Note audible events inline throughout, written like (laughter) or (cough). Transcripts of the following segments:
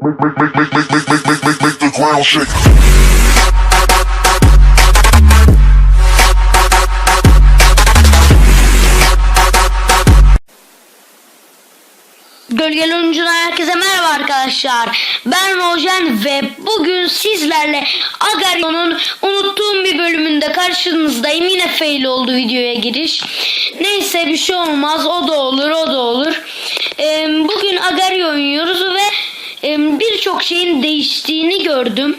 the ground. Gölgeli Oyuncu'dan herkese merhaba arkadaşlar. Ben Rojen ve bugün sizlerle Agarion'un unuttuğum bir bölümünde karşınızdayım. Yine fail oldu videoya giriş. Neyse bir şey olmaz. O da olur, o da olur. Ee, bugün Agarion oynuyoruz ve e, birçok şeyin değiştiğini gördüm.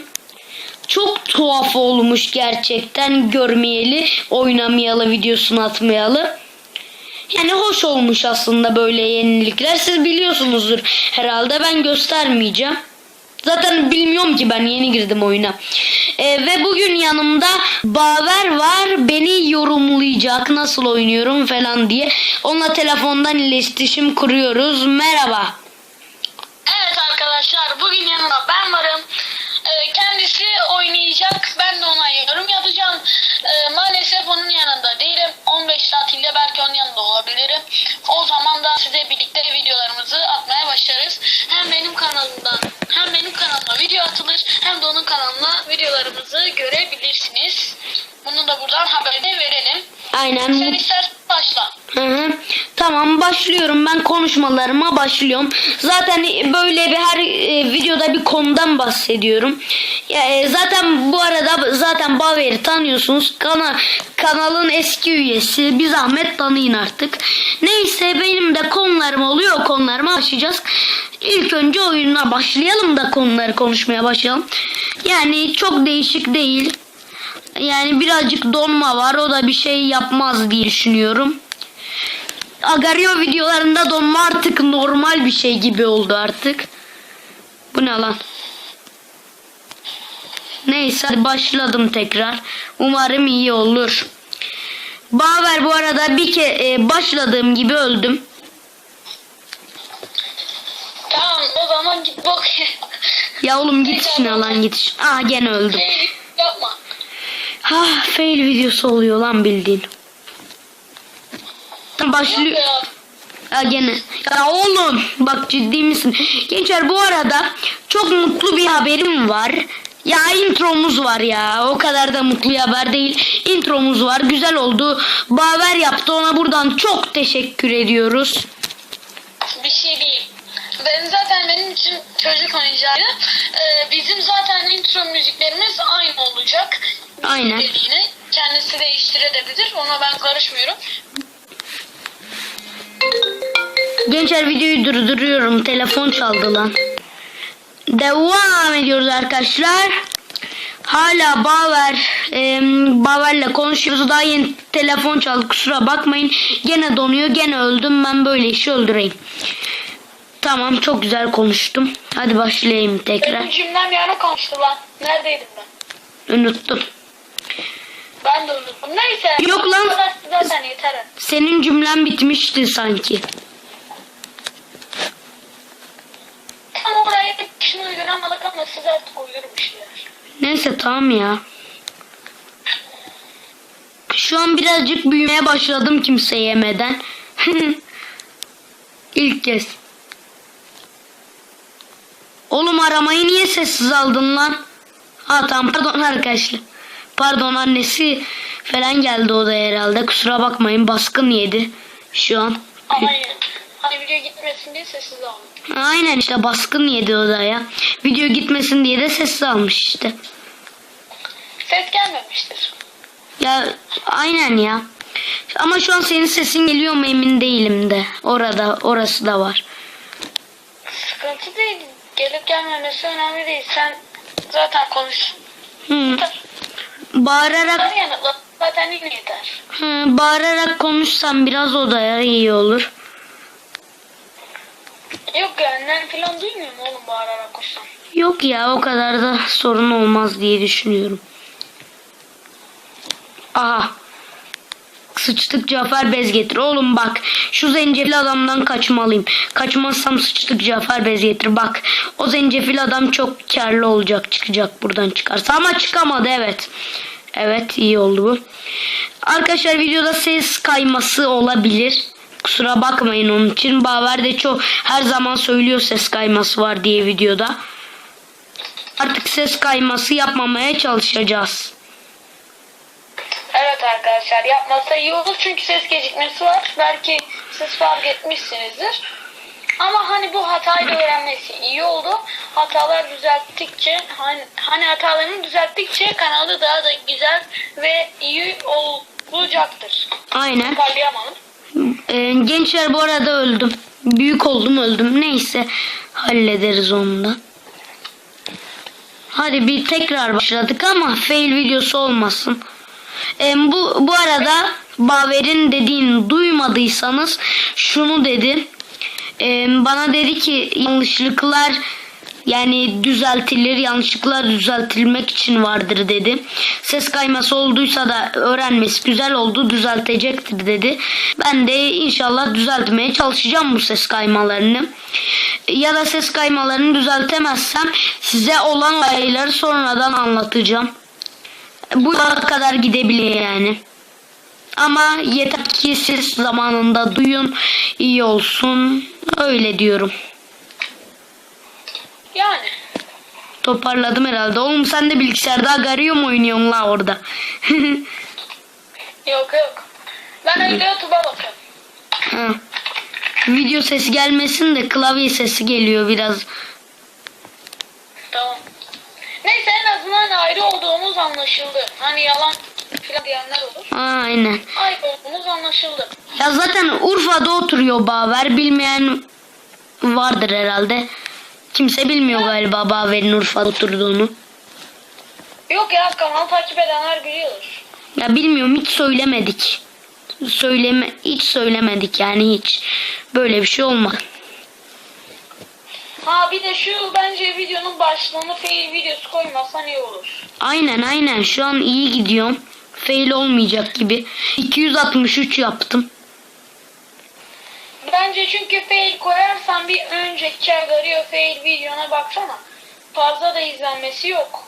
Çok tuhaf olmuş gerçekten görmeyeli, oynamayalı, videosunu atmayalı. Yani hoş olmuş aslında böyle yenilikler. Siz biliyorsunuzdur herhalde. Ben göstermeyeceğim. Zaten bilmiyorum ki ben yeni girdim oyuna. Ee, ve bugün yanımda Baver var. Beni yorumlayacak nasıl oynuyorum falan diye. Onunla telefondan iletişim kuruyoruz. Merhaba. Arkadaşlar bugün yanımda ben varım. Ee, kendisi oynayacak. Ben de ona yorum yapacağım. Ee, maalesef onun yanında değilim. 15 tatilde belki onun yanında olabilirim. O zaman da size birlikte videolarımızı atmaya başlarız. Hem benim kanalımdan hem benim kanalıma video atılır hem de onun kanalına videolarımızı görebilirsiniz. Bunu da buradan haberini verelim. Aynen. Sen istersen başla. Hı hı. Tamam başlıyorum ben konuşmalarıma başlıyorum. Zaten böyle bir her e, videoda bir konudan bahsediyorum. Ya, e, zaten bu arada zaten Baver'i tanıyorsunuz. Kana, kanalın eski üyesi. Bir zahmet tanıyın artık. Neyse benim de konularım oluyor. Konularıma başlayacağız. İlk önce oyuna başlayalım da konuları konuşmaya başlayalım. Yani çok değişik değil. Yani birazcık donma var. O da bir şey yapmaz diye düşünüyorum. Agario videolarında donma artık normal bir şey gibi oldu artık. Bu ne lan? Neyse başladım tekrar. Umarım iyi olur. Baver bu arada bir ke e, başladığım gibi öldüm. Tamam o zaman git bak. Ya oğlum git işine lan git. işine. Ah gene öldüm. Yapma. Ah fail videosu oluyor lan bildiğin. Başlıyor. Ya gene. Ya oğlum bak ciddi misin? Gençler bu arada çok mutlu bir haberim var. Ya intromuz var ya. O kadar da mutlu bir haber değil. Intromuz var. Güzel oldu. Baver yaptı. Ona buradan çok teşekkür ediyoruz. Bir şey değil. Ben zaten benim için çocuk oyuncağıydı. Ee, bizim zaten intro müziklerimiz aynı olacak. Aynen. Dediğini kendisi değiştirebilir. Ona ben karışmıyorum. Gençler videoyu durduruyorum. Telefon çaldı lan. Devam ediyoruz arkadaşlar. Hala Baver e, Baver'le konuşuyoruz. Daha yeni telefon çaldı. Kusura bakmayın. Gene donuyor. Gene öldüm. Ben böyle işi öldüreyim. Tamam çok güzel konuştum. Hadi başlayayım tekrar. Benim cümlem yarım kalmıştı lan. Neredeydim ben? Unuttum. Ben de unuttum. Neyse. Yok lan. Zaten yeter. Senin cümlen bitmişti sanki. Tam oraya şunu uyduramadık ama siz artık uydurmuşlar. Neyse tamam ya. Şu an birazcık büyümeye başladım kimse yemeden. (laughs) İlk kez. Oğlum aramayı niye sessiz aldın lan? Ha tamam pardon arkadaşlar. Pardon annesi falan geldi odaya herhalde. Kusura bakmayın baskın yedi şu an. Ama hani video gitmesin diye sessiz aldım. Aynen işte baskın yedi odaya. Video gitmesin diye de sessiz almış işte. Ses gelmemiştir. Ya aynen ya. Ama şu an senin sesin geliyor mu emin değilim de. Orada orası da var. Sıkıntı değil. Gelip gelmemesi önemli değil. Sen zaten konuş. Hı. Bağırarak yanıtla. Zaten iyi yeter. hı, bağırarak konuşsam biraz odaya iyi olur. Yok ya annen falan duymuyor mu oğlum bağırarak koşsam? Yok ya o kadar da sorun olmaz diye düşünüyorum. Aha. Sıçtık Cafer bez getir. Oğlum bak şu zencefil adamdan kaçmalıyım. Kaçmazsam sıçtık Cafer bez getir. Bak o zencefil adam çok karlı olacak çıkacak buradan çıkarsa. Ama çıkamadı evet. Evet iyi oldu bu. Arkadaşlar videoda ses kayması olabilir. Kusura bakmayın onun için. Baver de çok her zaman söylüyor ses kayması var diye videoda. Artık ses kayması yapmamaya çalışacağız. Evet arkadaşlar yapmasa iyi olur çünkü ses gecikmesi var. Belki siz fark etmişsinizdir. Ama hani bu hatayı da öğrenmesi iyi oldu. Hatalar düzelttikçe hani, hani hatalarını düzelttikçe kanalı daha da güzel ve iyi olacaktır. Aynen. Toparlayamadım. Ee, gençler bu arada öldüm. Büyük oldum öldüm. Neyse hallederiz onu da. Hadi bir tekrar başladık ama fail videosu olmasın. Ee, bu bu arada Baver'in dediğini duymadıysanız şunu dedi. Ee, bana dedi ki yanlışlıklar yani düzeltilir, yanlışlıklar düzeltilmek için vardır dedi. Ses kayması olduysa da öğrenmesi güzel oldu, düzeltecektir dedi. Ben de inşallah düzeltmeye çalışacağım bu ses kaymalarını. Ya da ses kaymalarını düzeltemezsem size olan olayları sonradan anlatacağım. Bu kadar gidebilir yani. Ama yeter ki siz zamanında duyun, iyi olsun. Öyle diyorum. Yani Toparladım herhalde. Oğlum sen de bilgisayarda Agarium mu oynuyorsun la orada? (laughs) yok yok. Ben öyle YouTube'a bakıyorum. ha. Video sesi gelmesin de klavye sesi geliyor biraz. Tamam. Neyse en azından ayrı olduğumuz anlaşıldı. Hani yalan filan diyenler olur. Aynen. Ayrı olduğumuz anlaşıldı. Ya zaten Urfa'da oturuyor Baver. Bilmeyen vardır herhalde. Kimse bilmiyor galiba Baver'in Urfa'da oturduğunu. Yok ya kanalı takip edenler biliyordur. Ya bilmiyorum hiç söylemedik. Söyleme hiç söylemedik yani hiç. Böyle bir şey olmadı. Ha bir de şu bence videonun başlığını fail videosu koymazsan iyi olur. Aynen aynen şu an iyi gidiyorum. Fail olmayacak gibi. 263 yaptım. Bence çünkü fail koyarsan bir önceki Agario fail videona baksana. Fazla da izlenmesi yok.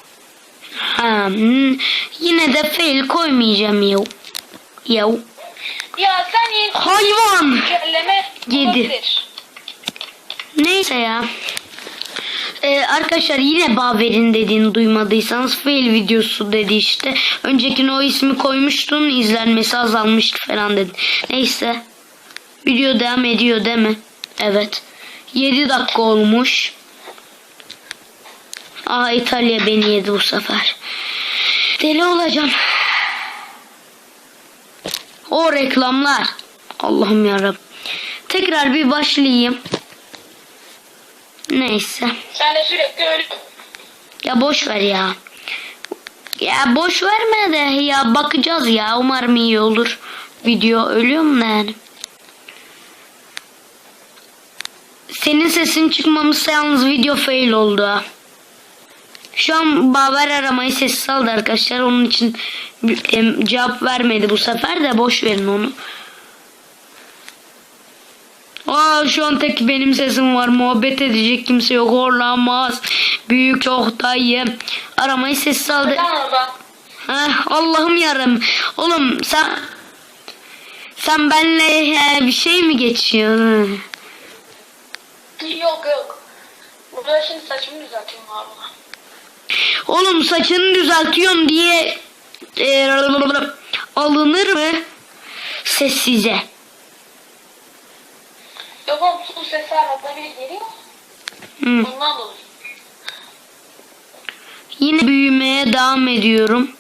Ha, hmm, yine de fail koymayacağım yav. Yav. Ya sen Hayvan. Yedi. Neyse ya. Ee, arkadaşlar yine Baver'in dediğini duymadıysanız fail videosu dedi işte. Öncekine o ismi koymuştun izlenmesi azalmıştı falan dedi. Neyse. Video devam ediyor değil mi? Evet. 7 dakika olmuş. Aa İtalya beni yedi bu sefer. Deli olacağım. O reklamlar. Allah'ım yarabbim. Tekrar bir başlayayım. Neyse. Sen de sürekli öyle Ya boş ver ya. Ya boş verme de ya bakacağız ya. Umarım iyi olur. Video ölüyor mu yani? Senin sesin çıkmamışsa yalnız video fail oldu. Şu an Baver aramayı sessiz aldı arkadaşlar. Onun için cevap vermedi bu sefer de boş verin onu. Aa şu an tek benim sesim var. Muhabbet edecek kimse yok. Horlamaz. Büyük çok dayı. Aramayı sessiz aldı. Heh, Allah'ım yarım. Oğlum sen sen benle he, bir şey mi geçiyorsun? Yok yok. Burada şimdi saçımı düzeltiyorum abi. Oğlum saçını düzeltiyorum diye e, alınır mı? Sessize. Yok oğlum su sesi arada bir geliyor. Hı. Bundan dolayı. Yine büyümeye devam ediyorum.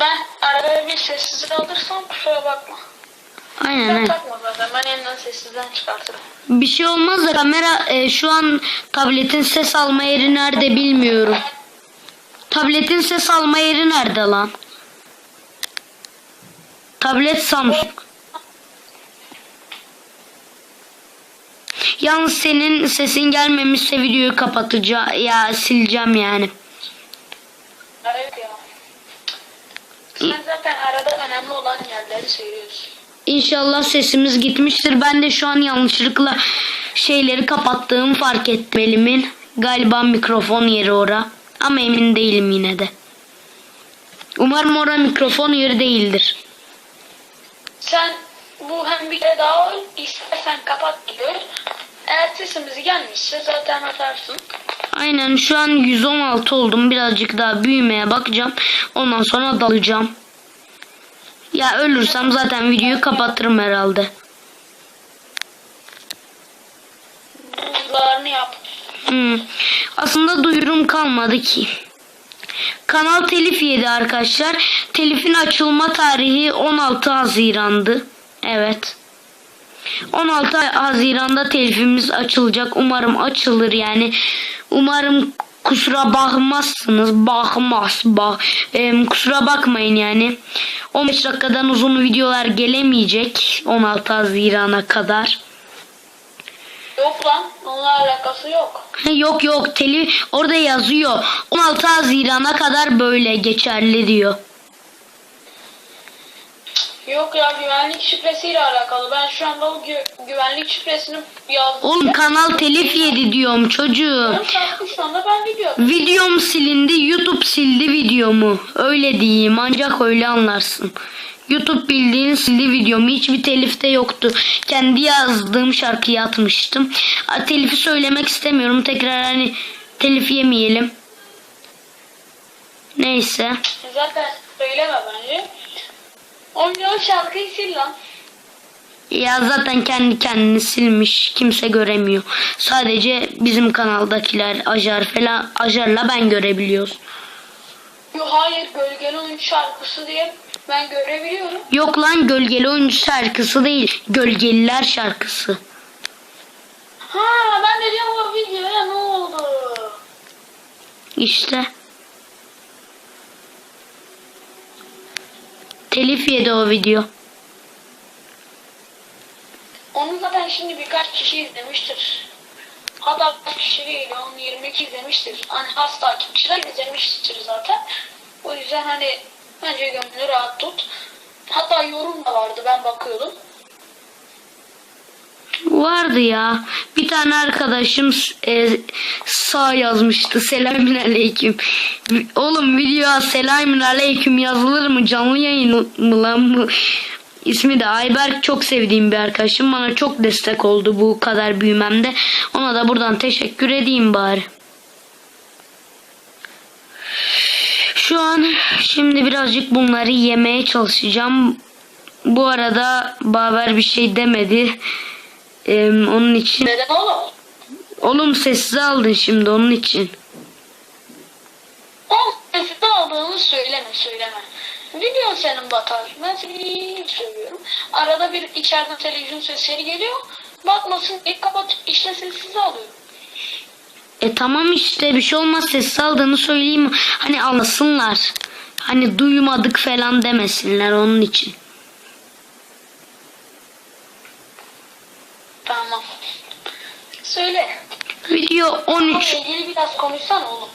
Ben arada bir sessiz alırsam kusura bakma. Aynen ben çıkartırım. Bir şey olmaz da kamera e, şu an tabletin ses alma yeri nerede bilmiyorum. Tabletin ses alma yeri nerede lan? Tablet Samsung. Yalnız senin sesin gelmemişse videoyu kapatacağım ya sileceğim yani. Evet ya. Sen zaten arada önemli olan yerleri söylüyorsun. İnşallah sesimiz gitmiştir. Ben de şu an yanlışlıkla şeyleri kapattığımı fark ettim elimin. Galiba mikrofon yeri ora. Ama emin değilim yine de. Umarım ora mikrofon yeri değildir. Sen bu hem bir kere daha öl, istersen kapat öl. Eğer sesimiz gelmişse zaten atarsın. Aynen şu an 116 oldum. Birazcık daha büyümeye bakacağım. Ondan sonra dalacağım. Ya ölürsem zaten videoyu kapatırım herhalde. Buzlarını yap. Hmm. Aslında duyurum kalmadı ki. Kanal telif yedi arkadaşlar. Telifin açılma tarihi 16 Haziran'dı. Evet. 16 Haziran'da telifimiz açılacak. Umarım açılır yani. Umarım kusura bakmazsınız. Bakmaz. Bak. Em, kusura bakmayın yani. 15 dakikadan uzun videolar gelemeyecek 16 Haziran'a kadar. Yok lan. Onunla alakası yok. Yok yok teli orada yazıyor. 16 Haziran'a kadar böyle geçerli diyor. Yok ya güvenlik şifresiyle alakalı. Ben şu anda o gü- güvenlik şifresini yazdım. Oğlum kanal telif yedi diyorum çocuğum. Saattir şu anda ben video Videom silindi YouTube sildi videomu. Öyle diyeyim ancak öyle anlarsın. YouTube bildiğin sildi videomu. Hiçbir telif de yoktu. Kendi yazdığım şarkıyı atmıştım. Ha, Telifi söylemek istemiyorum. Tekrar hani telif yemeyelim. Neyse. Zaten söyleme bence. O milyon şarkıyı sil lan. Ya zaten kendi kendini silmiş. Kimse göremiyor. Sadece bizim kanaldakiler Ajar falan Ajar'la ben görebiliyoruz. Yo hayır gölgeli oyun şarkısı diye ben görebiliyorum. Yok lan gölgeli oyuncu şarkısı değil. Gölgeliler şarkısı. Ha ben de diyorum o videoya ne oldu? İşte. Telif yedi o video. Onu zaten şimdi birkaç kişi izlemiştir. Hatta kaç kişi değil, 10-22 izlemiştir. Hani has takipçiler izlemiştir zaten. O yüzden hani bence gönlünü rahat tut. Hatta yorum da vardı ben bakıyordum. Vardı ya. Bir tane arkadaşım e, sağ yazmıştı. Selamün aleyküm. Oğlum videoya selamün aleyküm yazılır mı? Canlı yayın mı lan bu? İsmi de Ayberk çok sevdiğim bir arkadaşım. Bana çok destek oldu bu kadar büyümemde. Ona da buradan teşekkür edeyim bari. Şu an şimdi birazcık bunları yemeye çalışacağım. Bu arada Baver bir şey demedi. Ee, onun için. Neden oğlum? Oğlum sessiz aldın şimdi onun için. O sesini aldığını söyleme söyleme. Video senin batar. Ben seni söylüyorum. Arada bir içeriden televizyon sesleri geliyor. Bakmasın ilk kapatıp işte sessiz alıyorum. E tamam işte bir şey olmaz sessiz aldığını söyleyeyim. Hani anlasınlar. Hani duymadık falan demesinler onun için. Tamam. Söyle. Video Onunla 13. ilgili biraz konuşsana oğlum.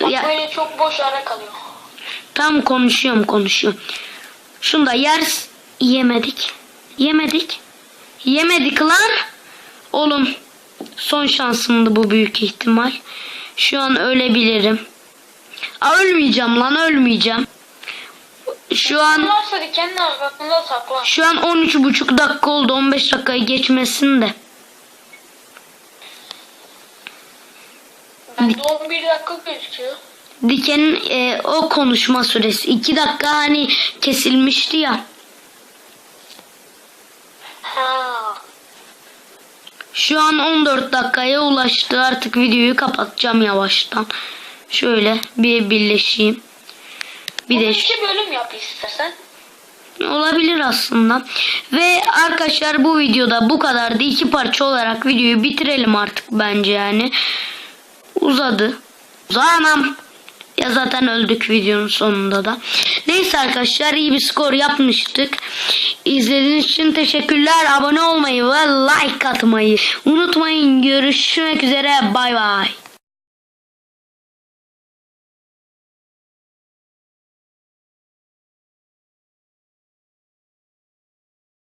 Bak Ya- böyle çok boş ara kalıyor. Tam konuşuyorum konuşuyorum. Şunu da yer yemedik. Yemedik. Yemedik lan. Oğlum son şansımdı bu büyük ihtimal. Şu an ölebilirim. Aa, ölmeyeceğim lan ölmeyeceğim. Şu an şu an 13,5 dakika oldu 15 dakikayı geçmesin de. Bende 11 dakika gözüküyor. Diken'in e, o konuşma süresi 2 dakika hani kesilmişti ya. Ha. Şu an 14 dakikaya ulaştı. Artık videoyu kapatacağım yavaştan. Şöyle bir birleşeyim. Bir de iki bölüm yap istersen. olabilir aslında. Ve arkadaşlar bu videoda bu kadardı. İki parça olarak videoyu bitirelim artık bence yani. Uzadı. Uzanam. Ya zaten öldük videonun sonunda da. Neyse arkadaşlar iyi bir skor yapmıştık. İzlediğiniz için teşekkürler. Abone olmayı ve like atmayı unutmayın. Görüşmek üzere. Bay bay.